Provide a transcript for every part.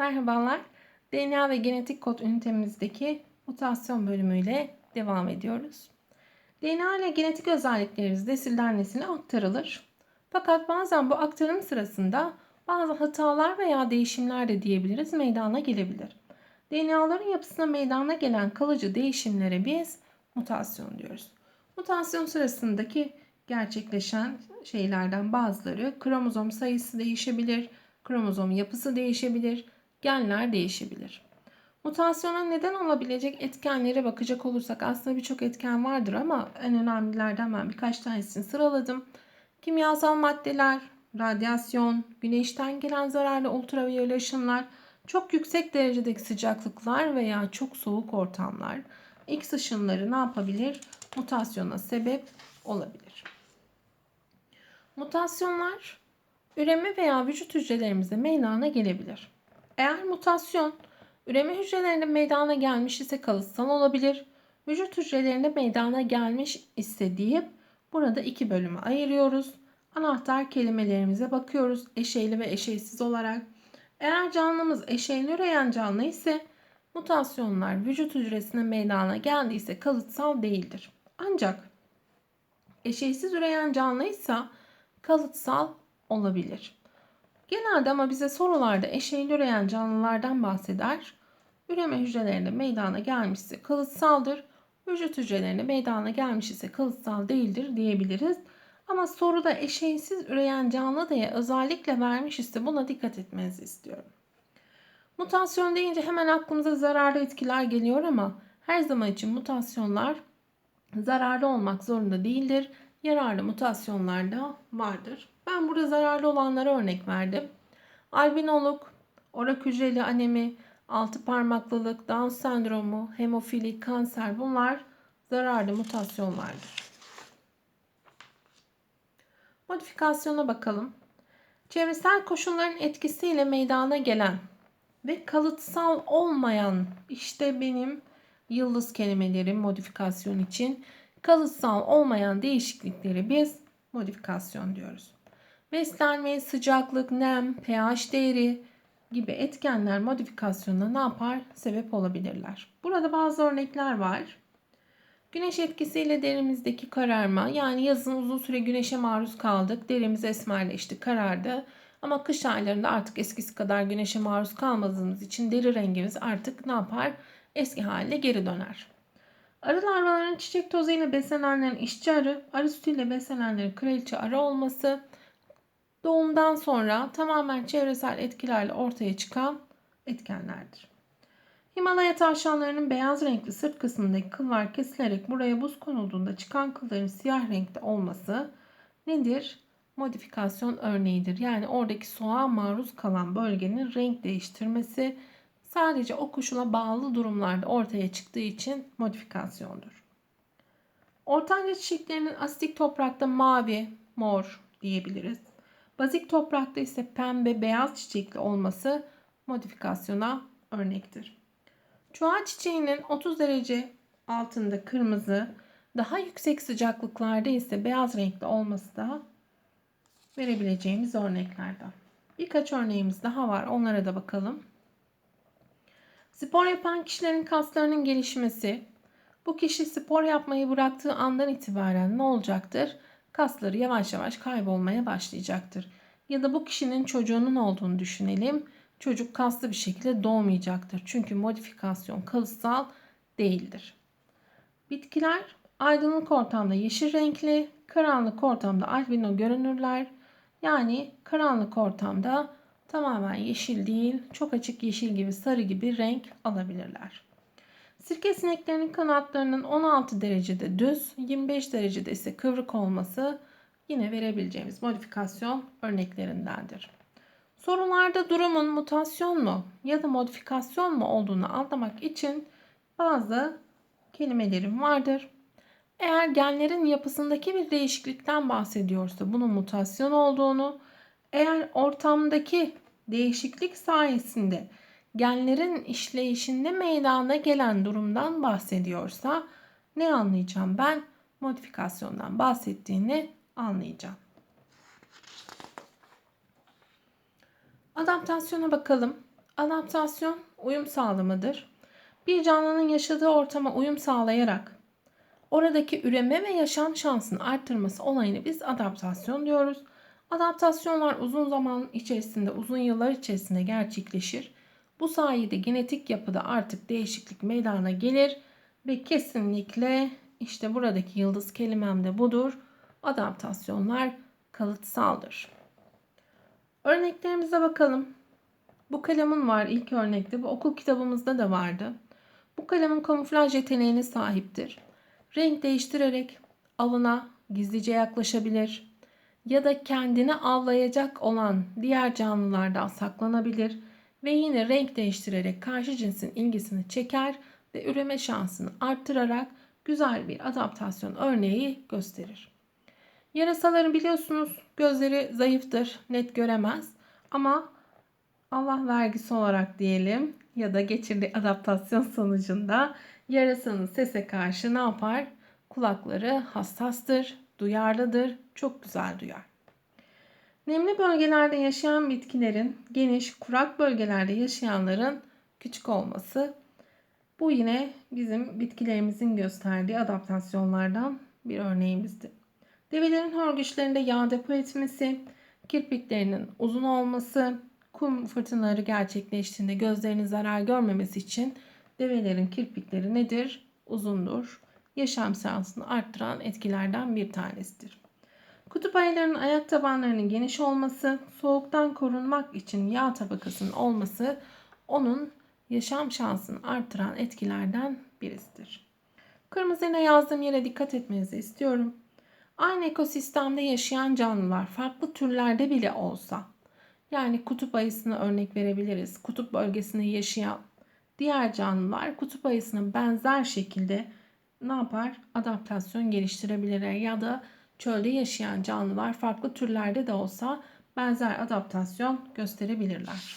Merhabalar. DNA ve genetik kod ünitemizdeki mutasyon bölümüyle devam ediyoruz. DNA ile genetik özelliklerimiz nesilden nesile aktarılır. Fakat bazen bu aktarım sırasında bazı hatalar veya değişimler de diyebiliriz meydana gelebilir. DNA'ların yapısına meydana gelen kalıcı değişimlere biz mutasyon diyoruz. Mutasyon sırasındaki gerçekleşen şeylerden bazıları kromozom sayısı değişebilir, kromozom yapısı değişebilir, genler değişebilir. Mutasyona neden olabilecek etkenlere bakacak olursak aslında birçok etken vardır ama en önemlilerden ben birkaç tanesini sıraladım. Kimyasal maddeler, radyasyon, güneşten gelen zararlı ultraviyole ışınlar, çok yüksek derecedeki sıcaklıklar veya çok soğuk ortamlar X ışınları ne yapabilir? Mutasyona sebep olabilir. Mutasyonlar üreme veya vücut hücrelerimizde meydana gelebilir. Eğer mutasyon üreme hücrelerinde meydana gelmiş ise kalıtsal olabilir. Vücut hücrelerinde meydana gelmiş ise deyip burada iki bölüme ayırıyoruz. Anahtar kelimelerimize bakıyoruz eşeyli ve eşeysiz olarak. Eğer canlımız eşeyli üreyen canlı ise mutasyonlar vücut hücresine meydana geldiyse kalıtsal değildir. Ancak eşeysiz üreyen canlıysa kalıtsal olabilir. Genelde ama bize sorularda eşeyli üreyen canlılardan bahseder. Üreme hücrelerinde meydana gelmişse kalıtsaldır. Vücut hücrelerinde meydana gelmiş ise kalıtsal değildir diyebiliriz. Ama soruda eşeysiz üreyen canlı diye özellikle vermiş ise buna dikkat etmenizi istiyorum. Mutasyon deyince hemen aklımıza zararlı etkiler geliyor ama her zaman için mutasyonlar zararlı olmak zorunda değildir. Yararlı mutasyonlar da vardır. Ben burada zararlı olanlara örnek verdim. Albinoluk, orak hücreli anemi, altı parmaklılık, Down sendromu, hemofili, kanser bunlar zararlı mutasyonlardır. Modifikasyona bakalım. Çevresel koşulların etkisiyle meydana gelen ve kalıtsal olmayan işte benim yıldız kelimelerim modifikasyon için kalıtsal olmayan değişiklikleri biz modifikasyon diyoruz. Beslenme, sıcaklık, nem, pH değeri gibi etkenler modifikasyonuna ne yapar? Sebep olabilirler. Burada bazı örnekler var. Güneş etkisiyle derimizdeki kararma yani yazın uzun süre güneşe maruz kaldık. Derimiz esmerleşti, karardı. Ama kış aylarında artık eskisi kadar güneşe maruz kalmadığımız için deri rengimiz artık ne yapar? Eski haline geri döner. Arı larvaların çiçek tozuyla beslenenlerin işçi arı, arı sütüyle beslenenlerin kraliçe arı olması, doğumdan sonra tamamen çevresel etkilerle ortaya çıkan etkenlerdir. Himalaya tavşanlarının beyaz renkli sırt kısmındaki kıllar kesilerek buraya buz konulduğunda çıkan kılların siyah renkte olması nedir? Modifikasyon örneğidir. Yani oradaki soğuğa maruz kalan bölgenin renk değiştirmesi sadece o koşula bağlı durumlarda ortaya çıktığı için modifikasyondur. Ortanca çiçeklerinin asitik toprakta mavi, mor diyebiliriz. Bazik toprakta ise pembe, beyaz çiçekli olması modifikasyona örnektir. Çuha çiçeğinin 30 derece altında kırmızı, daha yüksek sıcaklıklarda ise beyaz renkli olması da verebileceğimiz örneklerden. Birkaç örneğimiz daha var. Onlara da bakalım. Spor yapan kişilerin kaslarının gelişmesi. Bu kişi spor yapmayı bıraktığı andan itibaren ne olacaktır? Kasları yavaş yavaş kaybolmaya başlayacaktır. Ya da bu kişinin çocuğunun olduğunu düşünelim. Çocuk kaslı bir şekilde doğmayacaktır. Çünkü modifikasyon kalıtsal değildir. Bitkiler aydınlık ortamda yeşil renkli, karanlık ortamda albino görünürler. Yani karanlık ortamda tamamen yeşil değil, çok açık yeşil gibi, sarı gibi renk alabilirler. Sirke sineklerinin kanatlarının 16 derecede düz, 25 derecede ise kıvrık olması yine verebileceğimiz modifikasyon örneklerindendir. Sorularda durumun mutasyon mu ya da modifikasyon mu olduğunu anlamak için bazı kelimelerim vardır. Eğer genlerin yapısındaki bir değişiklikten bahsediyorsa bunun mutasyon olduğunu, eğer ortamdaki değişiklik sayesinde genlerin işleyişinde meydana gelen durumdan bahsediyorsa ne anlayacağım ben? Modifikasyondan bahsettiğini anlayacağım. Adaptasyona bakalım. Adaptasyon uyum sağlamadır. Bir canlının yaşadığı ortama uyum sağlayarak oradaki üreme ve yaşam şansını arttırması olayını biz adaptasyon diyoruz. Adaptasyonlar uzun zaman içerisinde, uzun yıllar içerisinde gerçekleşir. Bu sayede genetik yapıda artık değişiklik meydana gelir ve kesinlikle işte buradaki yıldız kelimem de budur. Adaptasyonlar kalıtsaldır. Örneklerimize bakalım. Bu kalemin var ilk örnekte. Bu okul kitabımızda da vardı. Bu kalemin kamuflaj yeteneğine sahiptir. Renk değiştirerek avına gizlice yaklaşabilir ya da kendini avlayacak olan diğer canlılardan saklanabilir ve yine renk değiştirerek karşı cinsin ilgisini çeker ve üreme şansını arttırarak güzel bir adaptasyon örneği gösterir. Yarasaların biliyorsunuz gözleri zayıftır, net göremez ama Allah vergisi olarak diyelim ya da geçirdiği adaptasyon sonucunda yarasanın sese karşı ne yapar? Kulakları hassastır, duyarlıdır, çok güzel duyar. Nemli bölgelerde yaşayan bitkilerin geniş, kurak bölgelerde yaşayanların küçük olması bu yine bizim bitkilerimizin gösterdiği adaptasyonlardan bir örneğimizdi. Develerin hörgüçlerinde yağ depo etmesi, kirpiklerinin uzun olması, kum fırtınaları gerçekleştiğinde gözlerinin zarar görmemesi için develerin kirpikleri nedir? Uzundur. Yaşam şansını arttıran etkilerden bir tanesidir. Kutup ayılarının ayak tabanlarının geniş olması, soğuktan korunmak için yağ tabakasının olması onun yaşam şansını arttıran etkilerden birisidir. Kırmızı ile yazdığım yere dikkat etmenizi istiyorum. Aynı ekosistemde yaşayan canlılar farklı türlerde bile olsa yani kutup ayısına örnek verebiliriz. Kutup bölgesinde yaşayan diğer canlılar kutup ayısına benzer şekilde ne yapar? Adaptasyon geliştirebilirler ya da çölde yaşayan canlılar farklı türlerde de olsa benzer adaptasyon gösterebilirler.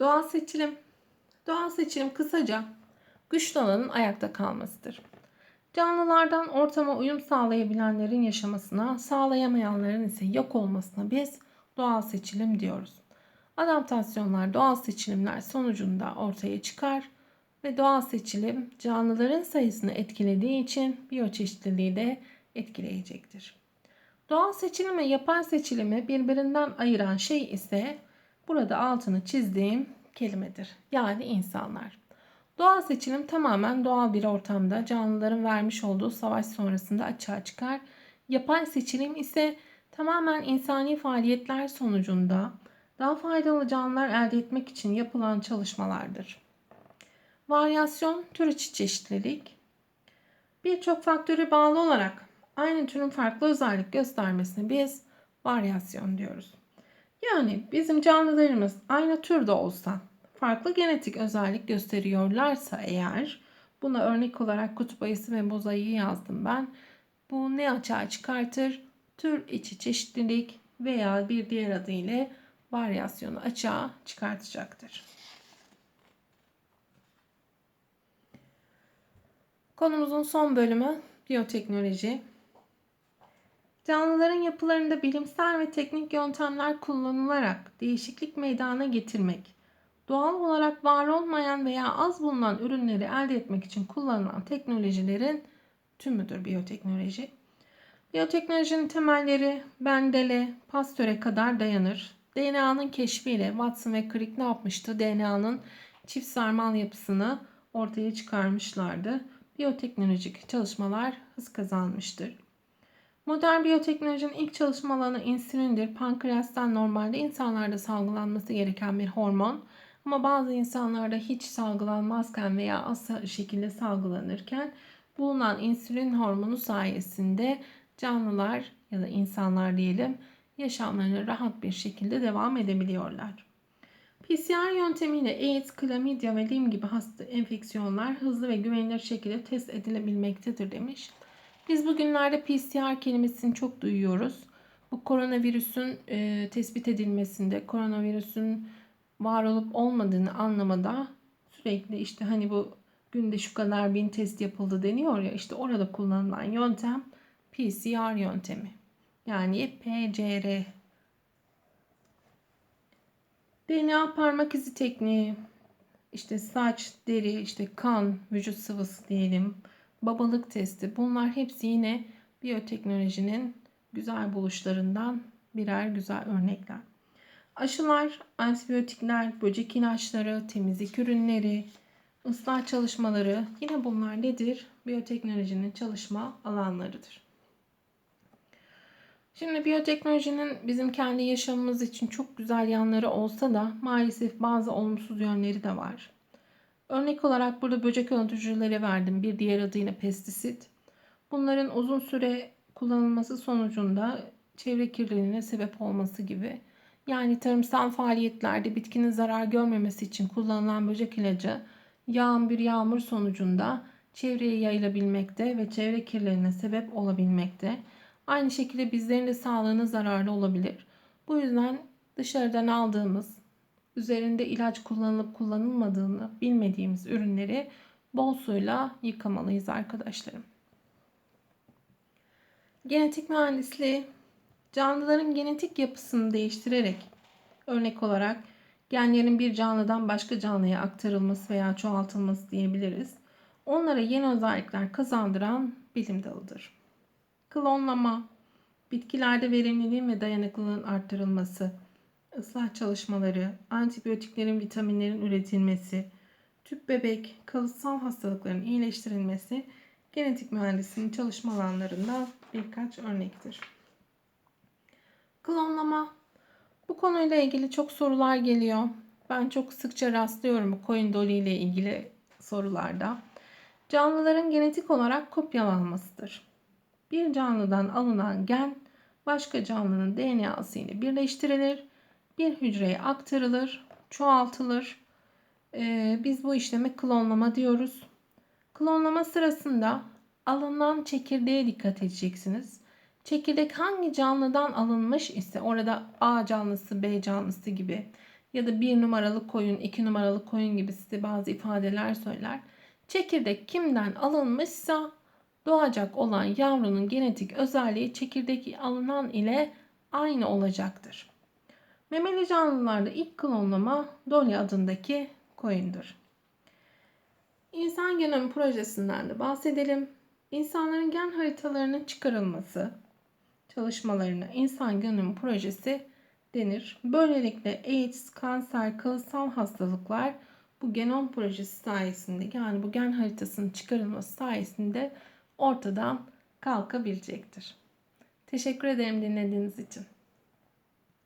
Doğal seçilim. Doğal seçilim kısaca güçlü olanın ayakta kalmasıdır. Canlılardan ortama uyum sağlayabilenlerin yaşamasına, sağlayamayanların ise yok olmasına biz doğal seçilim diyoruz. Adaptasyonlar doğal seçilimler sonucunda ortaya çıkar ve doğal seçilim canlıların sayısını etkilediği için biyoçeşitliliği de etkileyecektir. Doğal seçilim ve yapay seçilimi birbirinden ayıran şey ise burada altını çizdiğim kelimedir. Yani insanlar. Doğal seçilim tamamen doğal bir ortamda canlıların vermiş olduğu savaş sonrasında açığa çıkar. Yapay seçilim ise tamamen insani faaliyetler sonucunda daha faydalı canlılar elde etmek için yapılan çalışmalardır. Varyasyon, tür içi çeşitlilik. Birçok faktöre bağlı olarak aynı türün farklı özellik göstermesine biz varyasyon diyoruz. Yani bizim canlılarımız aynı türde olsa farklı genetik özellik gösteriyorlarsa eğer buna örnek olarak kutup ayısı ve bozayı yazdım ben. Bu ne açığa çıkartır? Tür içi çeşitlilik veya bir diğer adıyla varyasyonu açığa çıkartacaktır. Konumuzun son bölümü biyoteknoloji. Canlıların yapılarında bilimsel ve teknik yöntemler kullanılarak değişiklik meydana getirmek, doğal olarak var olmayan veya az bulunan ürünleri elde etmek için kullanılan teknolojilerin tümüdür biyoteknoloji. Biyoteknolojinin temelleri Bendele, Pasteur'e kadar dayanır. DNA'nın keşfiyle Watson ve Crick ne yapmıştı? DNA'nın çift sarmal yapısını ortaya çıkarmışlardı. Biyoteknolojik çalışmalar hız kazanmıştır. Modern biyoteknolojinin ilk çalışma alanı insülindir. Pankreastan normalde insanlarda salgılanması gereken bir hormon. Ama bazı insanlarda hiç salgılanmazken veya az şekilde salgılanırken bulunan insülin hormonu sayesinde canlılar ya da insanlar diyelim yaşamlarına rahat bir şekilde devam edebiliyorlar. PCR yöntemiyle AIDS, klamidya ve lim gibi hasta enfeksiyonlar hızlı ve güvenilir şekilde test edilebilmektedir demiş. Biz bugünlerde PCR kelimesini çok duyuyoruz. Bu koronavirüsün e, tespit edilmesinde, koronavirüsün var olup olmadığını anlamada sürekli işte hani bu günde şu kadar bin test yapıldı deniyor ya işte orada kullanılan yöntem PCR yöntemi. Yani PCR DNA parmak izi tekniği, işte saç, deri, işte kan, vücut sıvısı diyelim, babalık testi bunlar hepsi yine biyoteknolojinin güzel buluşlarından birer güzel örnekler. Aşılar, antibiyotikler, böcek ilaçları, temizlik ürünleri, ıslah çalışmaları yine bunlar nedir? Biyoteknolojinin çalışma alanlarıdır. Şimdi biyoteknolojinin bizim kendi yaşamımız için çok güzel yanları olsa da maalesef bazı olumsuz yönleri de var. Örnek olarak burada böcek öldürücüleri verdim. Bir diğer adıyla pestisit. Bunların uzun süre kullanılması sonucunda çevre kirliliğine sebep olması gibi. Yani tarımsal faaliyetlerde bitkinin zarar görmemesi için kullanılan böcek ilacı yağan bir yağmur sonucunda çevreye yayılabilmekte ve çevre kirliliğine sebep olabilmekte. Aynı şekilde bizlerin de sağlığına zararlı olabilir. Bu yüzden dışarıdan aldığımız, üzerinde ilaç kullanılıp kullanılmadığını bilmediğimiz ürünleri bol suyla yıkamalıyız arkadaşlarım. Genetik mühendisliği canlıların genetik yapısını değiştirerek örnek olarak genlerin bir canlıdan başka canlıya aktarılması veya çoğaltılması diyebiliriz. Onlara yeni özellikler kazandıran bilim dalıdır. Klonlama, bitkilerde verimliliğin ve dayanıklılığın arttırılması, ıslah çalışmaları, antibiyotiklerin, vitaminlerin üretilmesi, tüp bebek, kalıtsal hastalıkların iyileştirilmesi genetik mühendisliğinin çalışma alanlarından birkaç örnektir. Klonlama. Bu konuyla ilgili çok sorular geliyor. Ben çok sıkça rastlıyorum koyun dolu ile ilgili sorularda. Canlıların genetik olarak kopyalanmasıdır. Bir canlıdan alınan gen başka canlının DNA'sı ile birleştirilir, bir hücreye aktarılır, çoğaltılır. Ee, biz bu işleme klonlama diyoruz. Klonlama sırasında alınan çekirdeğe dikkat edeceksiniz. Çekirdek hangi canlıdan alınmış ise orada A canlısı, B canlısı gibi ya da bir numaralı koyun, iki numaralı koyun gibi size bazı ifadeler söyler. Çekirdek kimden alınmışsa doğacak olan yavrunun genetik özelliği çekirdek alınan ile aynı olacaktır. Memeli canlılarda ilk klonlama Dolly adındaki koyundur. İnsan genomu projesinden de bahsedelim. İnsanların gen haritalarının çıkarılması çalışmalarına insan genomu projesi denir. Böylelikle AIDS, kanser, kalıtsal hastalıklar bu genom projesi sayesinde yani bu gen haritasının çıkarılması sayesinde ortadan kalkabilecektir. Teşekkür ederim dinlediğiniz için.